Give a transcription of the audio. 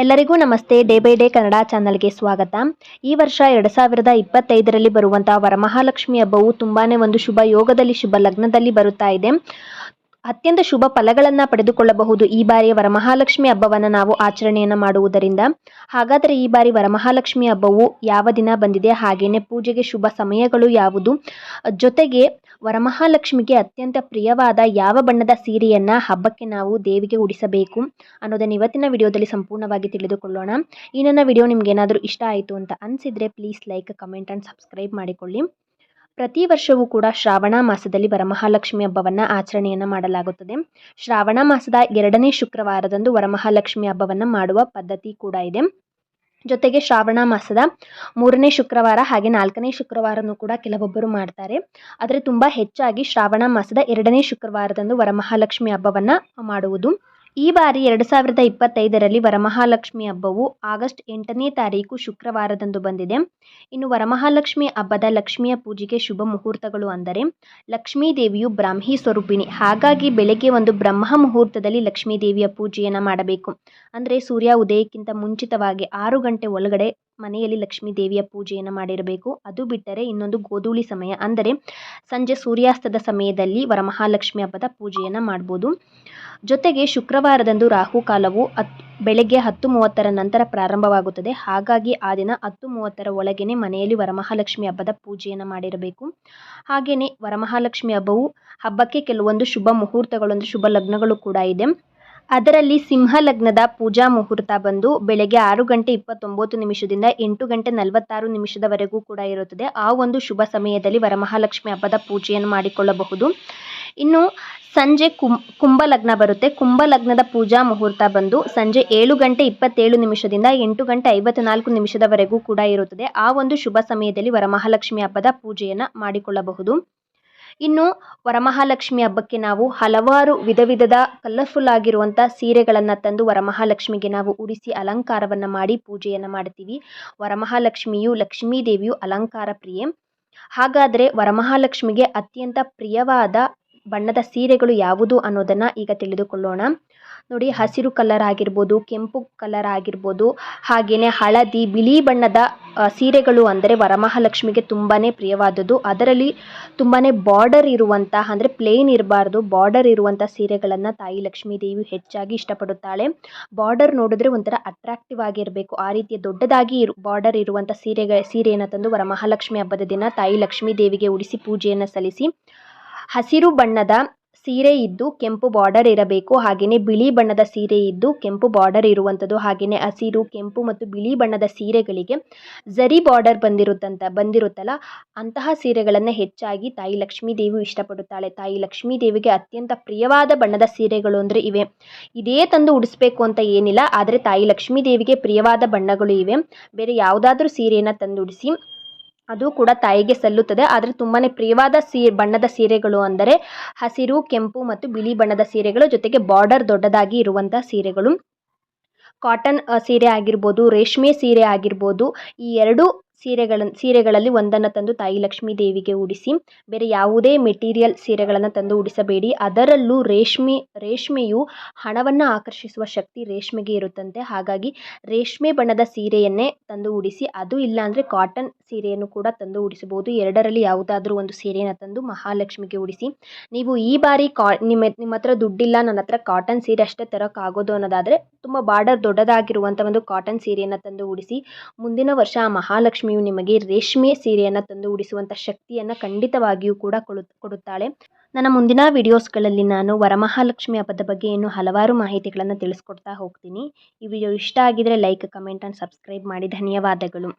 ಎಲ್ಲರಿಗೂ ನಮಸ್ತೆ. Day by day Kannada ಚಾನಲ್ಗೆ ಸ್ವಾಗತ. ಈ ವರ್ಷ ಎರಡು ಸಾವಿರದ ಇಪ್ಪತ್ತೈದರಲ್ಲಿ ಬರುವಂತಹ ವರಮಹಾಲಕ್ಷ್ಮಿ ಹಬ್ಬವು ತುಂಬಾನೇ ಒಂದು ಶುಭ ಯೋಗದಲ್ಲಿ, ಶುಭ ಲಗ್ನದಲ್ಲಿ ಬರುತ್ತಾ ಇದೆ. ಅತ್ಯಂತ ಶುಭ ಫಲಗಳನ್ನು ಪಡೆದುಕೊಳ್ಳಬಹುದು ಈ ಬಾರಿಯ ವರಮಹಾಲಕ್ಷ್ಮಿ ಹಬ್ಬವನ್ನು ನಾವು ಆಚರಣೆಯನ್ನು ಮಾಡುವುದರಿಂದ. ಹಾಗಾದರೆ ಈ ಬಾರಿ ವರಮಹಾಲಕ್ಷ್ಮಿ ಹಬ್ಬವು ಯಾವ ದಿನ ಬಂದಿದೆ? ಹಾಗೆಯೇ ಪೂಜೆಗೆ ಶುಭ ಸಮಯಗಳು ಯಾವುದು? ಜೊತೆಗೆ ವರಮಹಾಲಕ್ಷ್ಮಿಗೆ ಅತ್ಯಂತ ಪ್ರಿಯವಾದ ಯಾವ ಬಣ್ಣದ ಸೀರೆಯನ್ನು ಹಬ್ಬಕ್ಕೆ ನಾವು ದೇವಿಗೆ ಉಡಿಸಬೇಕು ಅನ್ನೋದನ್ನು ಇವತ್ತಿನ ವಿಡಿಯೋದಲ್ಲಿ ಸಂಪೂರ್ಣವಾಗಿ ತಿಳಿದುಕೊಳ್ಳೋಣ. ಈ ನನ್ನ ವಿಡಿಯೋ ನಿಮ್ಗೇನಾದರೂ ಇಷ್ಟ ಆಯಿತು ಅಂತ ಅನಿಸಿದರೆ please like comment and subscribe ಮಾಡಿಕೊಳ್ಳಿ. ಪ್ರತಿ ವರ್ಷವೂ ಕೂಡ ಶ್ರಾವಣ ಮಾಸದಲ್ಲಿ ವರಮಹಾಲಕ್ಷ್ಮಿ ಹಬ್ಬವನ್ನು ಆಚರಣೆಯನ್ನು ಮಾಡಲಾಗುತ್ತದೆ. ಶ್ರಾವಣ ಮಾಸದ ಎರಡನೇ ಶುಕ್ರವಾರದಂದು ವರಮಹಾಲಕ್ಷ್ಮಿ ಹಬ್ಬವನ್ನು ಮಾಡುವ ಪದ್ಧತಿ ಕೂಡ ಇದೆ. ಜೊತೆಗೆ ಶ್ರಾವಣ ಮಾಸದ ಮೂರನೇ ಶುಕ್ರವಾರ ಹಾಗೆ ನಾಲ್ಕನೇ ಶುಕ್ರವಾರನೂ ಕೂಡ ಕೆಲವೊಬ್ಬರು ಮಾಡ್ತಾರೆ. ಆದರೆ ತುಂಬ ಹೆಚ್ಚಾಗಿ ಶ್ರಾವಣ ಮಾಸದ ಎರಡನೇ ಶುಕ್ರವಾರದಂದು ವರಮಹಾಲಕ್ಷ್ಮಿ ಹಬ್ಬವನ್ನು ಮಾಡುವುದು. ಈ ಬಾರಿ ಎರಡು ಸಾವಿರದ ಇಪ್ಪತ್ತೈದರಲ್ಲಿ ವರಮಹಾಲಕ್ಷ್ಮಿ ಹಬ್ಬವು ಆಗಸ್ಟ್ ಎಂಟನೇ ತಾರೀಕು ಶುಕ್ರವಾರದಂದು ಬಂದಿದೆ. ಇನ್ನು ವರಮಹಾಲಕ್ಷ್ಮಿ ಹಬ್ಬದ ಲಕ್ಷ್ಮಿಯ ಪೂಜೆಗೆ ಶುಭ ಮುಹೂರ್ತಗಳು ಅಂದರೆ ಲಕ್ಷ್ಮೀ ದೇವಿಯು ಬ್ರಾಹ್ಮಿ ಸ್ವರೂಪಿಣಿ. ಹಾಗಾಗಿ ಬೆಳಗ್ಗೆ ಒಂದು ಬ್ರಹ್ಮ ಮುಹೂರ್ತದಲ್ಲಿ ಲಕ್ಷ್ಮೀ ದೇವಿಯ ಪೂಜೆಯನ್ನು ಮಾಡಬೇಕು. ಅಂದರೆ ಸೂರ್ಯ ಉದಯಕ್ಕಿಂತ ಮುಂಚಿತವಾಗಿ ಆರು ಗಂಟೆ ಒಳಗಡೆ ಮನೆಯಲ್ಲಿ ಲಕ್ಷ್ಮೀ ದೇವಿಯ ಪೂಜೆಯನ್ನು ಮಾಡಿರಬೇಕು. ಅದು ಬಿಟ್ಟರೆ ಇನ್ನೊಂದು ಗೋಧೂಳಿ ಸಮಯ. ಅಂದರೆ ಸಂಜೆ ಸೂರ್ಯಾಸ್ತದ ಸಮಯದಲ್ಲಿ ವರಮಹಾಲಕ್ಷ್ಮಿ ಹಬ್ಬದ ಪೂಜೆಯನ್ನು ಮಾಡ್ಬೋದು. ಜೊತೆಗೆ ಶುಕ್ರವಾರದಂದು ರಾಹುಕಾಲವು ಹತ್, ಬೆಳಗ್ಗೆ ಹತ್ತು ಮೂವತ್ತರ ನಂತರ ಪ್ರಾರಂಭವಾಗುತ್ತದೆ. ಹಾಗಾಗಿ ಆ ದಿನ ಹತ್ತು ಮೂವತ್ತರ ಒಳಗೇನೆ ಮನೆಯಲ್ಲಿ ವರಮಹಾಲಕ್ಷ್ಮಿ ಹಬ್ಬದ ಪೂಜೆಯನ್ನು ಮಾಡಿರಬೇಕು. ಹಾಗೆಯೇ ವರಮಹಾಲಕ್ಷ್ಮಿ ಹಬ್ಬವು ಹಬ್ಬಕ್ಕೆ ಕೆಲವೊಂದು ಶುಭ ಮುಹೂರ್ತಗಳು ಅಂದರೆ ಶುಭ ಲಗ್ನಗಳು ಕೂಡ ಇದೆ. ಅದರಲ್ಲಿ ಸಿಂಹ ಲಗ್ನದ ಪೂಜಾ ಮುಹೂರ್ತ ಬಂದು ಬೆಳಗ್ಗೆ ಆರು ಗಂಟೆ ಇಪ್ಪತ್ತೊಂಬತ್ತು ನಿಮಿಷದಿಂದ ಎಂಟು ಗಂಟೆ ನಲವತ್ತಾರು ನಿಮಿಷದವರೆಗೂ ಕೂಡ ಇರುತ್ತದೆ. ಆ ಒಂದು ಶುಭ ಸಮಯದಲ್ಲಿ ವರಮಹಾಲಕ್ಷ್ಮಿ ಹಬ್ಬದ ಪೂಜೆಯನ್ನು ಮಾಡಿಕೊಳ್ಳಬಹುದು. ಇನ್ನು ಸಂಜೆ ಕುಂ ಕುಂಭ ಲಗ್ನ ಬರುತ್ತೆ. ಕುಂಭ ಲಗ್ನದ ಪೂಜಾ ಮುಹೂರ್ತ ಬಂದು ಸಂಜೆ ಏಳು ಗಂಟೆ ಇಪ್ಪತ್ತೇಳು ನಿಮಿಷದಿಂದ ಎಂಟು ಗಂಟೆ ಐವತ್ನಾಲ್ಕು ನಿಮಿಷದವರೆಗೂ ಕೂಡ ಇರುತ್ತದೆ. ಆ ಒಂದು ಶುಭ ಸಮಯದಲ್ಲಿ ವರಮಹಾಲಕ್ಷ್ಮಿ ಹಬ್ಬದ ಪೂಜೆಯನ್ನು ಮಾಡಿಕೊಳ್ಳಬಹುದು. ಇನ್ನು ವರಮಹಾಲಕ್ಷ್ಮಿ ಹಬ್ಬಕ್ಕೆ ನಾವು ಹಲವಾರು ವಿಧ ವಿಧದ ಕಲರ್ಫುಲ್ ಆಗಿರುವಂಥ ಸೀರೆಗಳನ್ನು ತಂದು ವರಮಹಾಲಕ್ಷ್ಮಿಗೆ ನಾವು ಉಡಿಸಿ ಅಲಂಕಾರವನ್ನು ಮಾಡಿ ಪೂಜೆಯನ್ನು ಮಾಡ್ತೀವಿ. ವರಮಹಾಲಕ್ಷ್ಮಿಯು ಲಕ್ಷ್ಮೀ ದೇವಿಯು ಅಲಂಕಾರ ಪ್ರಿಯೆ. ಹಾಗಾದರೆ ವರಮಹಾಲಕ್ಷ್ಮಿಗೆ ಅತ್ಯಂತ ಪ್ರಿಯವಾದ ಬಣ್ಣದ ಸೀರೆಗಳು ಯಾವುದು ಅನ್ನೋದನ್ನು ಈಗ ತಿಳಿದುಕೊಳ್ಳೋಣ. ನೋಡಿ, ಹಸಿರು ಕಲರ್ ಆಗಿರ್ಬೋದು, ಕೆಂಪು ಕಲರ್ ಆಗಿರ್ಬೋದು ಹಾಗೆಯೇ ಹಳದಿ, ಬಿಳಿ ಬಣ್ಣದ ಸೀರೆಗಳು ಅಂದರೆ ವರಮಹಾಲಕ್ಷ್ಮಿಗೆ ತುಂಬಾ ಪ್ರಿಯವಾದದ್ದು. ಅದರಲ್ಲಿ ತುಂಬಾ ಬಾರ್ಡರ್ ಇರುವಂತಹ ಅಂದರೆ ಪ್ಲೇನ್ ಇರಬಾರ್ದು ಬಾರ್ಡರ್ ಇರುವಂಥ ಸೀರೆಗಳನ್ನು ತಾಯಿ ಲಕ್ಷ್ಮೀ ದೇವಿ ಹೆಚ್ಚಾಗಿ ಇಷ್ಟಪಡುತ್ತಾಳೆ. ಬಾರ್ಡರ್ ನೋಡಿದ್ರೆ ಒಂಥರ ಅಟ್ರಾಕ್ಟಿವ್ ಆಗಿರಬೇಕು. ಆ ರೀತಿಯ ದೊಡ್ಡದಾಗಿ ಇರು ಬಾರ್ಡರ್ ಇರುವಂಥ ಸೀರೆಗಳ ಸೀರೆಯನ್ನು ತಂದು ವರಮಹಾಲಕ್ಷ್ಮಿ ಹಬ್ಬದ ದಿನ ತಾಯಿ ಲಕ್ಷ್ಮೀ ದೇವಿಗೆ ಉಡಿಸಿ ಪೂಜೆಯನ್ನು ಸಲ್ಲಿಸಿ ಹಸಿರು ಬಣ್ಣದ ಸೀರೆ ಇದ್ದು ಕೆಂಪು ಬಾರ್ಡರ್ ಇರಬೇಕು ಹಾಗೆಯೇ ಬಿಳಿ ಬಣ್ಣದ ಸೀರೆ ಇದ್ದು ಕೆಂಪು ಬಾರ್ಡರ್ ಇರುವಂಥದ್ದು ಹಾಗೆಯೇ ಹಸಿರು, ಕೆಂಪು ಮತ್ತು ಬಿಳಿ ಬಣ್ಣದ ಸೀರೆಗಳಿಗೆ ಝರಿ ಬಾರ್ಡರ್ ಬಂದಿರುತ್ತಂತ, ಬಂದಿರುತ್ತಲ್ಲ, ಅಂತಹ ಸೀರೆಗಳನ್ನು ಹೆಚ್ಚಾಗಿ ತಾಯಿ ಲಕ್ಷ್ಮೀ ದೇವಿ ಇಷ್ಟಪಡುತ್ತಾಳೆ. ತಾಯಿ ಲಕ್ಷ್ಮೀ ದೇವಿಗೆ ಅತ್ಯಂತ ಪ್ರಿಯವಾದ ಬಣ್ಣದ ಸೀರೆಗಳು ಅಂದರೆ ಇವೆ. ಇದೇ ತಂದು ಉಡಿಸ್ಬೇಕು ಅಂತ ಏನಿಲ್ಲ, ಆದರೆ ತಾಯಿ ಲಕ್ಷ್ಮೀ ದೇವಿಗೆ ಪ್ರಿಯವಾದ ಬಣ್ಣಗಳು ಇವೆ. ಬೇರೆ ಯಾವುದಾದ್ರೂ ಸೀರೆಯನ್ನು ತಂದು ಉಡಿಸಿ ಅದು ಕೂಡ ತಾಯಿಗೆ ಸಲ್ಲುತ್ತದೆ. ಆದರೆ ತುಂಬಾ ಪ್ರಿಯವಾದ ಸೀ ಬಣ್ಣದ ಸೀರೆಗಳು ಅಂದರೆ ಹಸಿರು, ಕೆಂಪು ಮತ್ತು ಬಿಳಿ ಬಣ್ಣದ ಸೀರೆಗಳು, ಜೊತೆಗೆ ಬಾರ್ಡರ್ ದೊಡ್ಡದಾಗಿ ಇರುವಂಥ ಸೀರೆಗಳು. ಕಾಟನ್ ಸೀರೆ ಆಗಿರ್ಬೋದು, ರೇಷ್ಮೆ ಸೀರೆ ಆಗಿರ್ಬೋದು, ಈ ಎರಡು ಸೀರೆಗಳನ್ನು ಸೀರೆಗಳಲ್ಲಿ ಒಂದನ್ನು ತಂದು ತಾಯಿ ಲಕ್ಷ್ಮೀ ದೇವಿಗೆ ಉಡಿಸಿ, ಬೇರೆ ಯಾವುದೇ ಮೆಟೀರಿಯಲ್ ಸೀರೆಗಳನ್ನು ತಂದು ಉಡಿಸಬೇಡಿ. ಅದರಲ್ಲೂ ರೇಷ್ಮೆ, ರೇಷ್ಮೆಯು ಹಣವನ್ನು ಆಕರ್ಷಿಸುವ ಶಕ್ತಿ ರೇಷ್ಮೆಗೆ ಇರುತ್ತಂತೆ. ಹಾಗಾಗಿ ರೇಷ್ಮೆ ಬಣ್ಣದ ಸೀರೆಯನ್ನೇ ತಂದು ಉಡಿಸಿ, ಅದು ಇಲ್ಲಾಂದರೆ ಕಾಟನ್ ಸೀರೆಯನ್ನು ಕೂಡ ತಂದು ಉಡಿಸಬಹುದು. ಎರಡರಲ್ಲಿ ಯಾವುದಾದ್ರೂ ಒಂದು ಸೀರೆಯನ್ನು ತಂದು ಮಹಾಲಕ್ಷ್ಮಿಗೆ ಉಡಿಸಿ. ನೀವು ಈ ಬಾರಿ ಕಾ, ನಿಮ್ಮ ನಿಮ್ಮ ಹತ್ರ ದುಡ್ಡಿಲ್ಲ, ನನ್ನ ಹತ್ರ ಕಾಟನ್ ಸೀರೆ ಅಷ್ಟೇ ತರೋಕ್ಕಾಗೋದು ಅನ್ನೋದಾದರೆ, ತುಂಬ ಬಾರ್ಡರ್ ದೊಡ್ಡದಾಗಿರುವಂಥ ಒಂದು ಕಾಟನ್ ಸೀರೆಯನ್ನು ತಂದು ಉಡಿಸಿ, ಮುಂದಿನ ವರ್ಷ ಆ ಮಹಾಲಕ್ಷ್ಮಿಯು ನಿಮಗೆ ರೇಷ್ಮೆ ಸೀರೆಯನ್ನು ತಂದು ಉಡಿಸುವಂಥ ಶಕ್ತಿಯನ್ನು ಖಂಡಿತವಾಗಿಯೂ ಕೂಡ ಕೊಡು, ಕೊಡುತ್ತಾಳೆ. ನನ್ನ ಮುಂದಿನ ವಿಡಿಯೋಸ್ಗಳಲ್ಲಿ ನಾನು ವರಮಹಾಲಕ್ಷ್ಮಿ ಹಬ್ಬದ ಬಗ್ಗೆ ಇನ್ನೂ ಹಲವಾರು ಮಾಹಿತಿಗಳನ್ನು ತಿಳಿಸ್ಕೊಡ್ತಾ ಹೋಗ್ತೀನಿ. ಈ ವಿಡಿಯೋ ಇಷ್ಟ ಆಗಿದ್ರೆ ಲೈಕ್, ಕಮೆಂಟ್ ಆ್ಯಂಡ್ ಸಬ್ಸ್ಕ್ರೈಬ್ ಮಾಡಿ. ಧನ್ಯವಾದಗಳು.